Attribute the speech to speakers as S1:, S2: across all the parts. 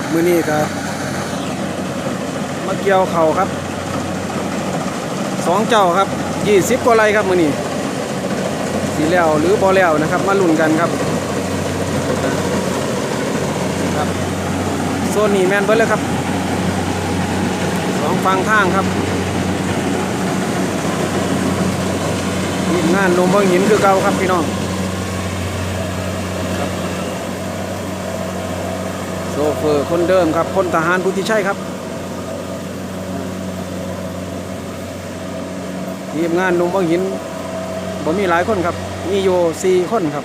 S1: ครับมื้อนี้ก็มาเกี่ยวเข่าครับสองเจ้าครับยี่สิบกว่าไรครับมื้อนี้สีแล้วหรือบ่แล้วนะครับ มาลุ้นกันครับครับโซนนี้แมนเบิร์เลยครับสองฟังทางครับทีมงานลงบางหินคือเก่าครับพี่น้อง โซ เฟอร์คนเดิมครับพลทหารพุทธิชัยครับ ทีมงานนุ่มบางหินผมมีหลายคนครับ มีอยู่สี่คนครับ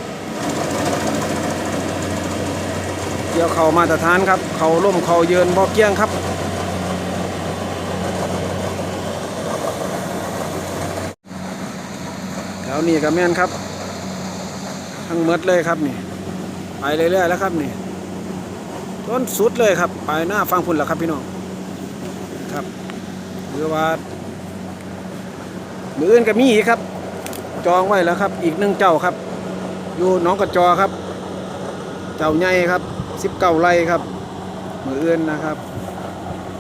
S1: เกี่ยวเข่ามาตรฐานครับ เข่าล่มเข่าเยินบอกเกี้ยงครับแล้วนี่กับแม่นครับ ทั้งหมดเลยครับนี่ ไปเรื่อยๆแล้วครับนี่ ต้นสุดเลยครับ ไปหน้าฟังพุ่นแล้วครับพี่น้องครับหรือว่ามืออื่นก็มีอีกครับ จองไว้แล้วครับ อีกหนึ่งเจ้าครับ อยู่น้องกระจอครับ เจ้าใหญ่ครับสิบเก้าไร่ครับมืออื่นนะครับ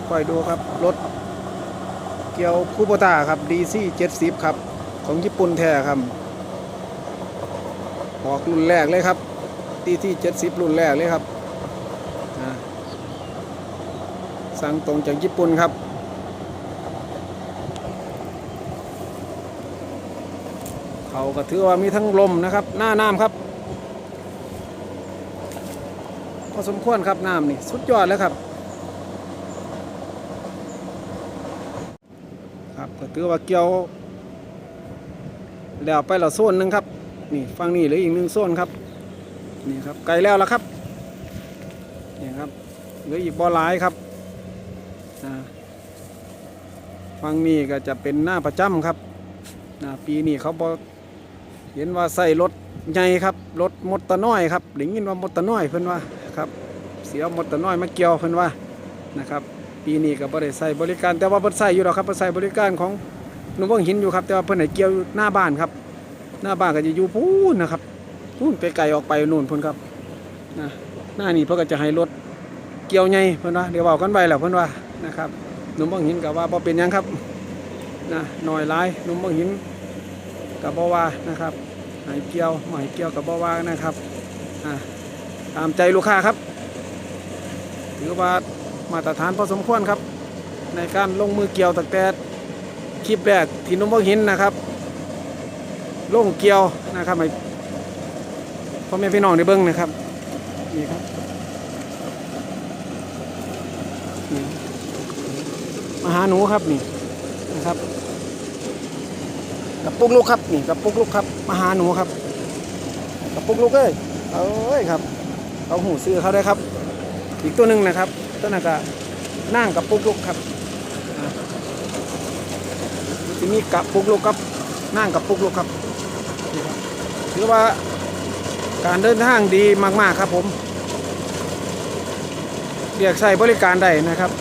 S1: คอยดูครับรถเกียวคูโบตาครับดีซี่เจ็ดสิบครับ ของญี่ปุ่นแท้ครับออกรุ่นแรกเลยครับดีที่เจ็ดสิบรุ่นแรกเลยครับ อ่า สั่งตรงจากญี่ปุ่นครับ เขาก็ถือว่ามีทั้งลมนะครับ หน้าน้ำครับพอสมควรครับน้ำนี่สุดยอดแล้วครับ ครับก็ถือว่าเกี่ยว แล้วไปละโซนหนึ่งครับ นี่ฟังนี่เหลืออีกหนึ่งโซนครับ นี่ครับไกลแล้วละครับนี่ครับเหลืออีกบ่อหลายครับอ่า ฟังนี่ก็จะเป็นหน้าประจำครับอ่าปีนี้เขาบอกเห็นว่าใส่รถใหญ่ครับรถมดตะน้อยครับได้ยินว่ามดตะน้อยเพิ่นว่าครับเสียมดตะน้อยมาเกี่ยวเพิ่นว่านะครับ ปีนี้ก็บ่ได้ใส่บริการ แต่ว่าเพิ่นใส่อยู่หรอกครับเพิ่นใส่บริการของหนุ่มเบิ่งหินอยู่ครับแต่ว่าเพิ่นให้เกี่ยวหน้าบ้านครับ หน้าบ้านก็จะอยู่พูนนะครับพูนไกลๆออกไปนู่นพุ่นครับนะหน้านี่เพิ่นก็จะให้รถเกี่ยวใหญ่เพิ่นว่าเดี๋ยวบอกกันไปแล้วเพิ่นว่านะครับ หนุ่มบางหินกับว่าบ่เป็นยังครับนะหน่อยหลายหนุ่มบางหินกับบ่ว่านะครับให้เกี่ยวหมายเกี่ยวกับบ่ว่านะครับอ่าตามใจลูกค้าครับถือว่ามาตรฐานพอสมควรครับ ในการลงมือเกี่ยวตั้งแต่คลิปแรกที่นุ่มบางหินนะครับลงเกี่ยวนะครับพ่อแม่พี่น้องได้เบิ่งนะครับนี่ครับ มาหาหนูครับนี่นะครับกับปุกลูกครับนี่กับปุกลูกครับมาหาหนูครับกับปุกลูกเอ้ยเอ้ยครับเอาหูซื้อเขาได้ครับ อีกตัวหนึ่งนะครับตัวนั้นก็นั่งกับปุกลูกครับที่มีกับปุกลูกครับนั่งกับปุกลูกครับนี่ครับถือว่าการเดินทางดีมาก ๆ ครับผมเรียกใช้บริการได้นะครับ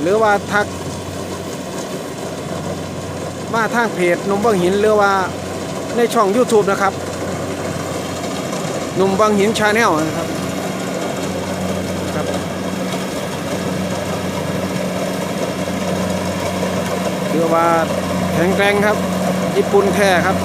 S1: หรือว่าทัก มาทางเพจนุ่มบางหินหรือว่าในช่อง YouTube นะครับนุ่มบางหินชาแนลนะครับครับหรือว่าแข็งแกร่งครับ ญี่ปุ่นแท้ครับ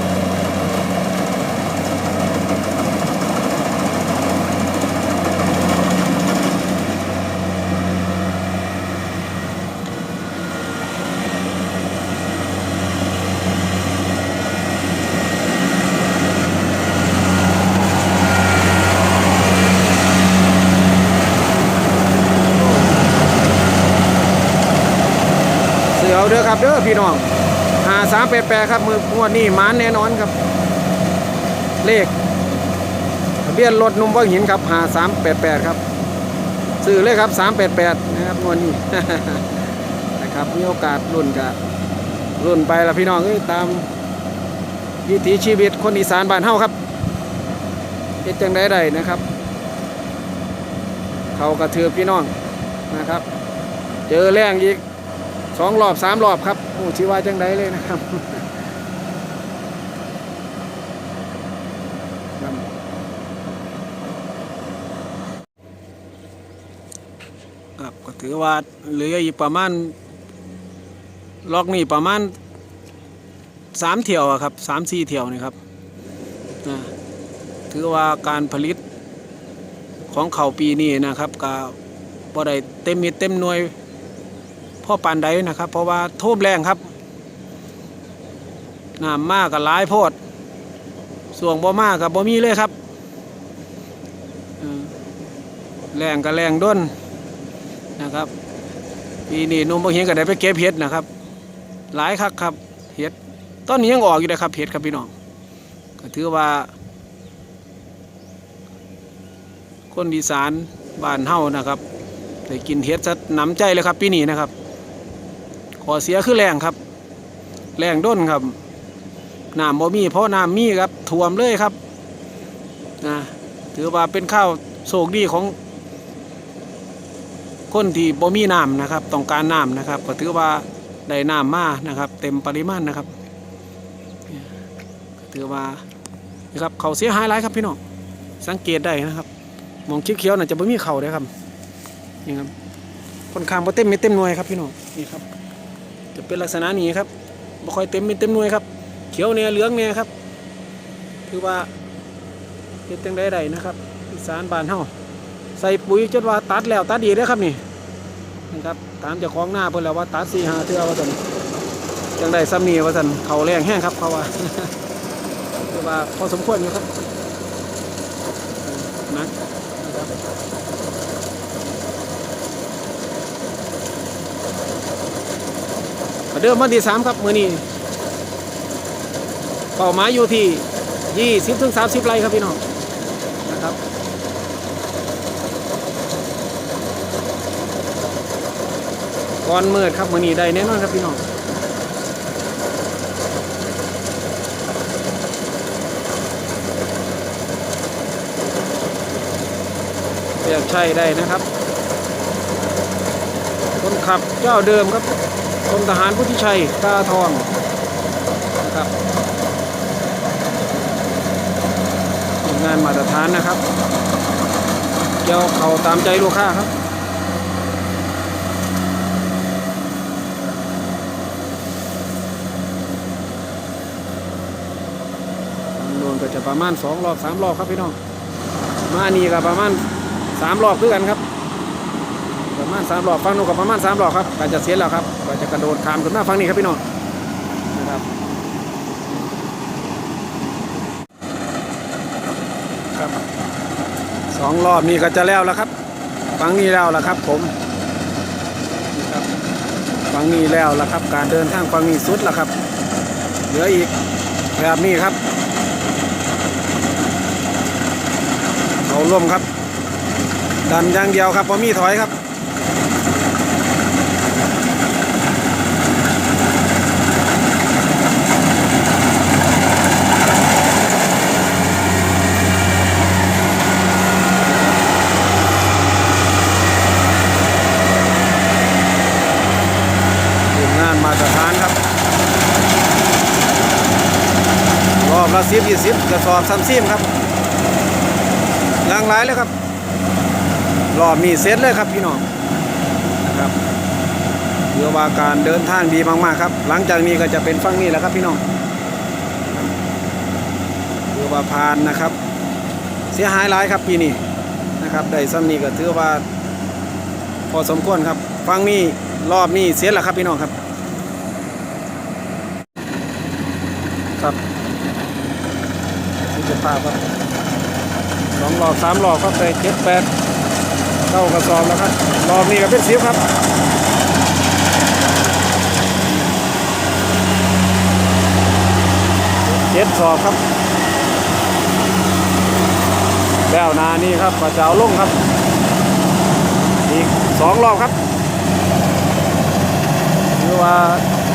S1: เสือเอาเด้อ ครับเด้อพี่น้องหาสามแปดแปดครับมืองวดนี้มานแน่นอนครับ เลขทะเบียนรถนุ่มว่างหินครับหาสามแปดแปดครับซื้อเลยครับสามแปดแปดนะครับงวดนี้นะครับมีโอกาสรุ่นกับรุ่นไปละพี่น้องเอ้ยตามวิถีชีวิตคนอีสานบ้านเฮาครับเฮ็ดจังได้ได้นะครับ เขากระเทือพี่น้องนะครับ เจอแรงอีก สองรอบสามรอบครับโอ้ชีว่าจังไดเลยนะครับถือว่าเหลืออีกประมาณล็อกนี่ประมาณสามเที่ยวครับสามสี่เที่ยวนี่ครับนะถือว่าการผลิตของเข่าปีนี้นะครับก็บ่ได้เต็มเม็ดเต็มหน่วย พ่อปานใดนะครับ เพราะว่าโท่มแรงครับน้ำมากกับหลายโพดส่วงบ่มากกับบ่มีเลยครับแรงกับแรงด้นนะครับปีนี้นุ่มบ่เห็นก็ได้ไปเก็บเห็ดนะครับ หลายคักครับเห็ดตอนนี้ยังออกอยู่เลยครับเห็ดครับพี่น้องก็ถือว่า คนอีสานบ้านเฮานะครับได้กินเห็ดซะหนำใจเลยครับปีนี้นะครับ ขอเสียคือแรงครับ แรงด้นครับน้ำบ่มีเพราะน้ำมีครับท่วมเลยครับนะถือว่าเป็นข้าวโชคดีของ คนที่บ่มีน้ำนะครับ ต้องการน้ำนะครับ ก็ถือว่าได้น้ำมานะครับ เต็มปริมาณนะครับ ถือว่านะครับเขาเสียหายหลายครับพี่น้องสังเกตได้นะครับมองเขียวๆน่ะจะไม่มีเข่าเลยครับนี่ครับค่อนข้างบ่เต็มเม็ดเต็มหน่วยครับพี่น้องนี่ครับ จะเป็นลักษณะนี้ครับบ่ค่อยเต็มเม็ดเต็มหน่วยครับ เขียวเนี่ยเหลืองเนี่ยครับคือว่าเฮ็ดจังไดไดนะครับอีสานบานเฮาใส่ปุ๋ยจนว่าตัดแล้วตัดดีแล้วครับนี่นะครับตามเจ้าของหน้าเพิ่นแล้วว่าตัด4 5เทื่อว่าซั่นจังได้ซ้ำนี้ว่าซั่นเขาแรงแห้งครับเขาว่าคือว่าพอสมควรอยู่ครับหนักประเดิมวันที่สามครับมือนี้เป้าหมายอยู่ที่ยี่สิบถึงสามสิบไร่ครับพี่น้องนะครับก่อนมืดครับมือนี้ได้แน่นอนครับพี่น้องเรียกใช่ได้นะครับ คนขับเจ้าเดิมครับ มทหารพุทธิชัยตาทองนะครับงานมาตรฐานนะครับเกี่ยวเขาตามใจลูกค้าครับโดนก็จะประมาณสองรอบสามรอบครับพี่น้อง มานี่ก็ประมาณสามรอบคือกันครับ ประมาณสามรอบฟังนูกับประมาณสามรอบครับก็จะเสียแล้วครับก็จะกระโดดข้ามขึ้นมาฟังนี้ครับพี่น้องนะครับครับสองรอบนี้ก็จะแล้วแล้วครับฟังนี้แล้วแล้วครับ ผมฟังนี้แล้วแล้วครับ การเดินทางฟังนี้สุดแล้วครับเหลืออีกแบบนี้ครับเอาล่มครับดันอย่างเดียวครับพอมีถอยครับ ทีมงานมาตรฐานครับ รอบ ละสิบยี่สิบกระสอบซ้ำซีมครับยางหลายเลยครับรอบมีเสร็จเลยครับพี่น้องนะครับเรือว่าการเดินทางดีมากๆครับ หลังจากนี้ก็จะเป็นฝั่งนี้แหละครับพี่น้องเรือว่าผ่านนะครับ เสียหายหลายครับปีนี้นะครับได้ซ้ำนี้ก็ถือว่าพอสมควรครับฟังนี้รอบนี้เสียแล้วครับพี่น้องครับนี่จะ ภาพครับสองรอบสามรอบครับไปเจ็ดแปดเก้ากระสอบแล้วครับรอบนี้ก็เป็นสิบครับเจ็ดสอบครับแล้วนานี่ครับก็จะเอาลงครับ อีกสองรอบครับหรือว่า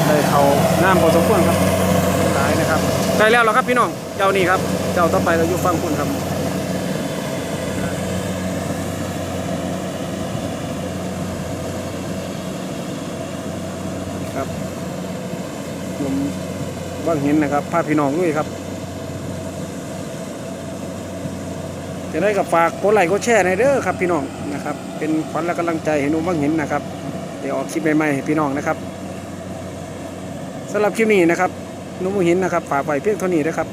S1: ได้เขาน้ำพอสมควรครับายนะครับได้แล้วแล้วครับพี่น้องเจ้านี่ครับ เจ้าต่อไปเราอยู่ฟังคุณครับครับลมบ้างเห็นนะครับภาพพี่น้องด้วยครับ จะได้กับฝากโพสไลค์ก็แชร์ในเด้อครับพี่น้องนะครับ เป็นขวัญและกำลังใจให้นุ่มบ้างเห็นนะครับเดี๋ยวออกคลิปใหม่ๆให้พี่น้องนะครับสำหรับคลิปนี้นะครับ นุ่มหินนะครับฝากไว้เพียงเท่านี้นะครับ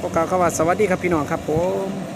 S1: ก็กล่าวคำว่าสวัสดีครับพี่น้องครับผม